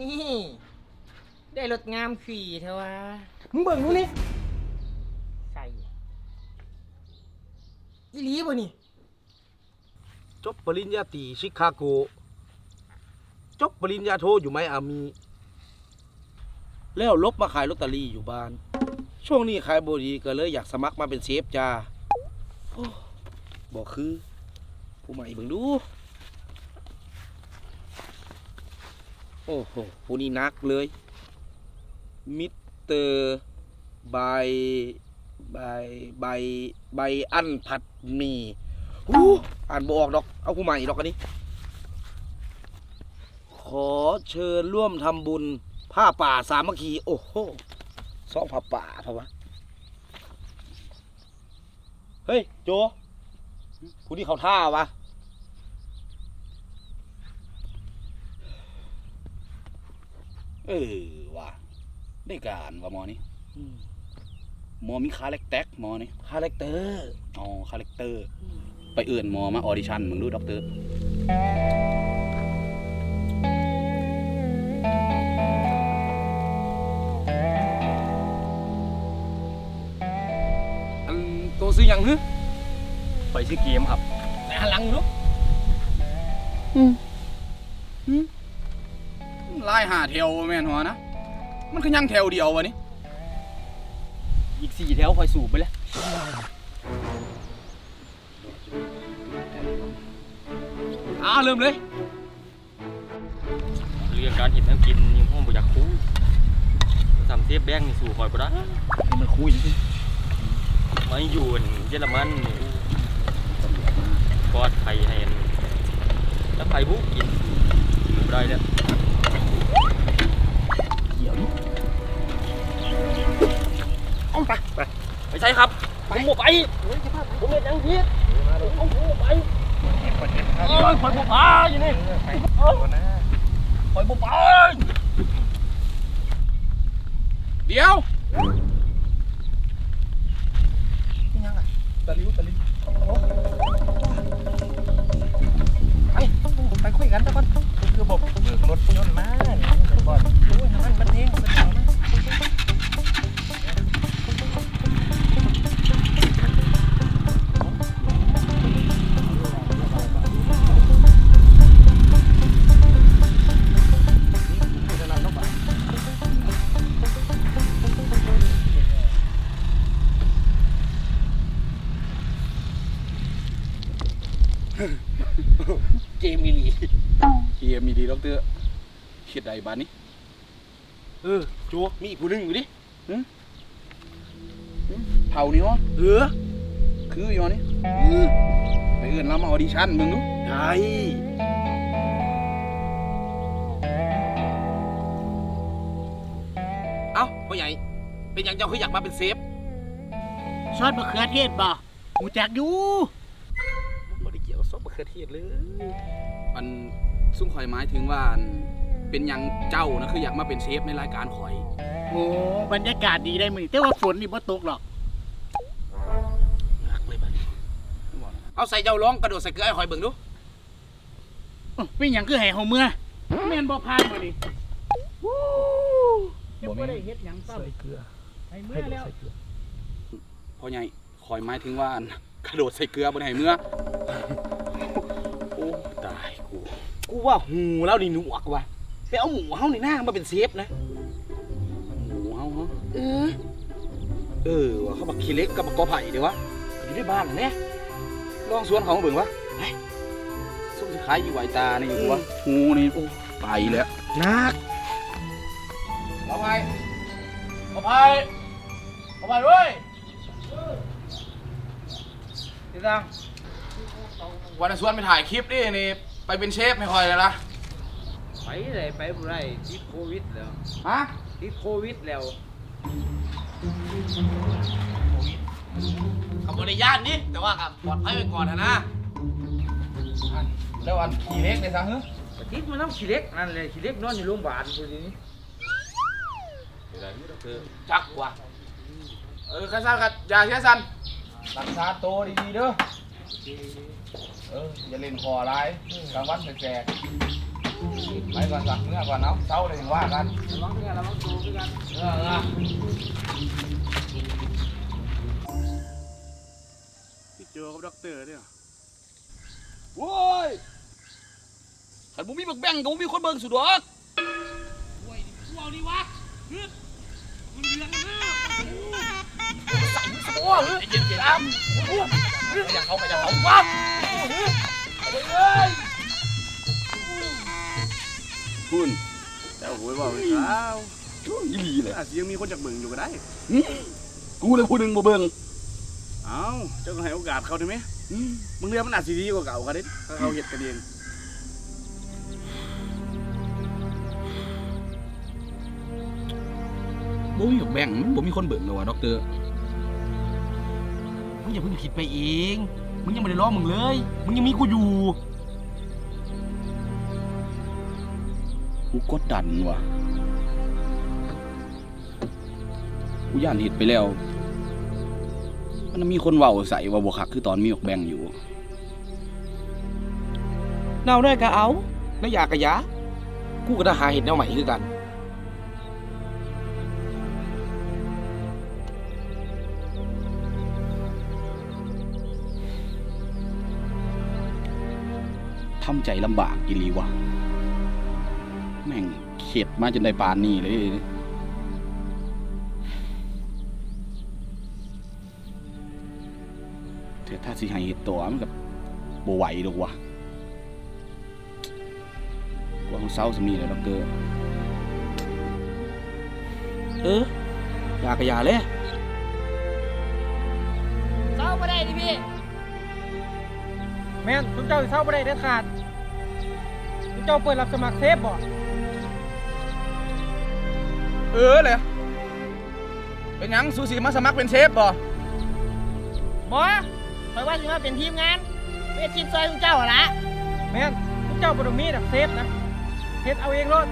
นี่ ได้รถงามขี่เถอะวะมึงเบิ่งดูนี่ใส่อีหลีบ่นี่ จบปริญญาตรีชิคาโก จบปริญญาโทอยู่ไมอามี แล้วลบมาขายลอตเตอรี่อยู่บ้าน ช่วงนี้ขายบดีก็เลยอยากสมัครมาเป็นเชฟจ้าโอ้บอกคือ ผู้ใหม่เบิ่งดู โอ้โหผู้นี้นักเลย มิสเตอร์ใบใบใบใบอันผัดหมี่อ่านบออกดอก เอาผู้ใหม่ดอกอันนี้ ขอเชิญร่วมทำบุญ ผ้าป่าสามัคคี โอ้โหซองผ้าป่าเพราะวะเฮ้ย โจผู้ที่เขาท่าวะ เออว่ะได้การว่าหมอนี่หมอมีคาแรคแตกหมอนี่คาแรคเตอร์อ๋อคาแรคเตอร์ ไปเอื่นหมอมาออดิชั่นมึงดูด็อกเตอร์อันโตซื้อหยังฮึไปซื้อเกมครับไหนหันหลังดู ไล่หาแถวแม่นหัวนะ มันคือยังแถวเดียววะนี่อีกสี่แถวคอยสูบไปแล้วอ้าเริ่มเลย เรื่องการเห็นทั้งกินนี่ห้องบ่อยากคุยสามเทียบแบงนี่สู่คอยบ่ได้มันคุยจริงมาอยู่เยอรมันนี่กอดไข่ให้อันแล้วไข่บุกกินอยู่บ่ได้แล้ว ไปไปไปใช่ครับผมบ่ไปผมเป็นยังพีดผมหมดไปเอ้ยคอยบ่ไปอยู่นี่คอยบ่ไปเดี๋ยวตะลิ้วตะลิ้ว เกมอีหลีเฮียมีดีด็อกเตอร์เขียดใดบ้านนี้ เออโจมีอีกผู้หนึงอยู่ดิเท่านี้วะเออคืออยู่วะนี่ไปเอื่นเรามาออดิชั่นมึงดูได้เอ้าพ่อใหญ่ เป็นหยังเจ้าคืออยากมาเป็นเซฟ ซอสมะเขือเทศบ่หูจักอยู่ ขือเทศเลยมันซุ่มข่อยหมายถึงว่าอันเป็นหยังเจ้านะคืออยากมาเป็นเชฟในรายการข่อย โอ้บรรยากาศดีได้มื้อนี้แต่ว่าฝนนี่บ่ตกหรอกนักเลยบัดนี้เอาใส่เจ้าร้องกระโดดใส่เกลือให้หอยเบิ่งดู อ้าวเป็นหยังคือให้เฮาเมื่อแม่นบ่พานมื้อนี้วู้ยังบ่ได้เฮ็ดหยังซ้ำเกลือให้เมื่อแล้ว พ่อใหญ่ข่อยหมายถึงว่าอันกระโดดใส่เกลือบนไหเมื่อโอ้ กูว่าหูแล้วนี่หนวกว่ะไปเอาหมูเฮาในหน้ามาเป็นเซฟนะหมูเฮาฮะเออ เออว่ะเขาบักขี้เล็กกับบักกอไผ่เดี๋ยววะอยู่ในบ้านเนี่ยลองสวนเขามาเบิ่งวะเฮ้ยส้มสิขายอยู่ไหวตานี่อยู่วะหมูนี่โอ้ไปแล้วนักเอาไปเอาไปเอาไปเว้ยติดตังวันนั้นสวนไปถ่ายคลิปนี่นี่ ไปเป็นเชฟไม่ค่อยเลยนะไปเลยไปบ่ได้ติดโควิดแล้วฮะติดโควิดแล้วกับบริญาตนี่แต่ว่ากับปลอดภัยไว้ก่อนนะนะอันแล้วอันขี้เล็กเลยซะเฮ้ยก็ติดมันน้ำขี้เล็กนั่นเลยขี้เล็กนอนอยู่โรงพยาบาลพอดีนี้จักว่ะเออข้าสั้นกับยาเสียสันรักษาตัวดีๆเด้อ เอออย่าเล่นคออะไรกลางวันแสกไปก่อนสักเมื่อก่อนเนาะเช้าเลยยังว่ากันระวังด้วยกันระวังตัวด้วยกันเออเออพี่เจอกับด็อกเตอร์เนี่ยโว้ยขันบุมีบักแบ่งกับบุมีคนเบิ่งสุดหรอกโอ้ยกูเอานี่วะฮึดมึงเลี้ยงนะโอ้ยเย็นเย็นอ้ำ อยากเขาไปจะเขาวับคุณเจ้าโหยบอกเลยครับยี่หลีเลยอาจจะยังมีคนจากเบิ่งอยู่ก็ได้กูเลยผู้หนึ่งบ่เบิ่งเอ้าเจ้าก็ให้โอกาสเขาได้ไหมมึงเรียกมันอาจสิดีกว่าเก่ากันเด้ถ้าเขาเห็ดกันเองบ่มีบักแบ่งมันบ่มีคนเบิ่งเลยว่ะด็อกเตอร์ มึงอย่าเพิ่งคิดไปเอง มึงยังไม่ได้ร้องมึงเลย มึงยังมีกูอยู่ กูกดดันว่ะ กูย่านเห็ดไปแล้ว มันมีคนเว้าใส่ว่าบ่คักคือตอนมีบักแบ่งอยู่ เน่าได้ก็เอา แล้วอยากกะยา กูก็ได้หาเห็ดแนวใหม่คือกัน ทำใจลำบากอีหลีวะแม่งเข็ดมาจนได้ปานนี้เลยเถอะถ้าสิให้เฮ็ดตัวมันกับบ่ไหวดอกวะกว่าของเศร้าสมีเลยดอกเตอร์เอออยากกะยาเลยเศร้าไม่ได้ดิพี่ แม่นทุกเจ้าสิเศร้าบ่ได้เด็ดขาดทุก เจ้าเปิดรับสมัครเซฟบ่เออเลยเป็นหยังสูสีมาสมัครเป็นเชฟบ่บอคอยว่าสิมาเป็นทีมงานเวททีมซอยของเจ้าหั่นละแม่นทุกเจ้าบ่ต้องมีดอกเซฟนะเฮ็ดเอาเองโลด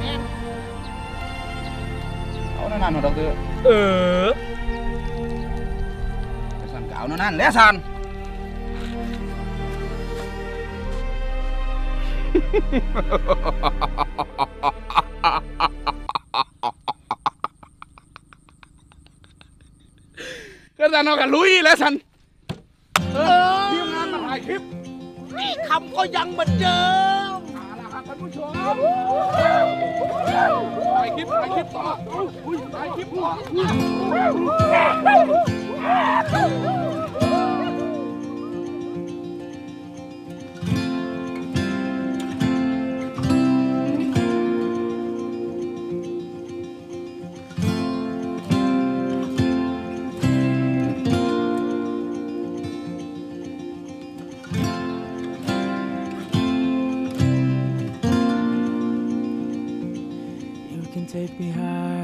แม่นเอานั่นนั่นดอกเตอร์เออแต่สั่นก็เอานั่นนั่นแล้วสั่น ก็จะนอกกันลุยแล้วสันทีมงานมาถ่ายคลิปคำก็ยังเหมือนเดิมถ่ายคลิปถ่ายคลิปต่ออุ้ยถ่ายคลิปต่อ behind.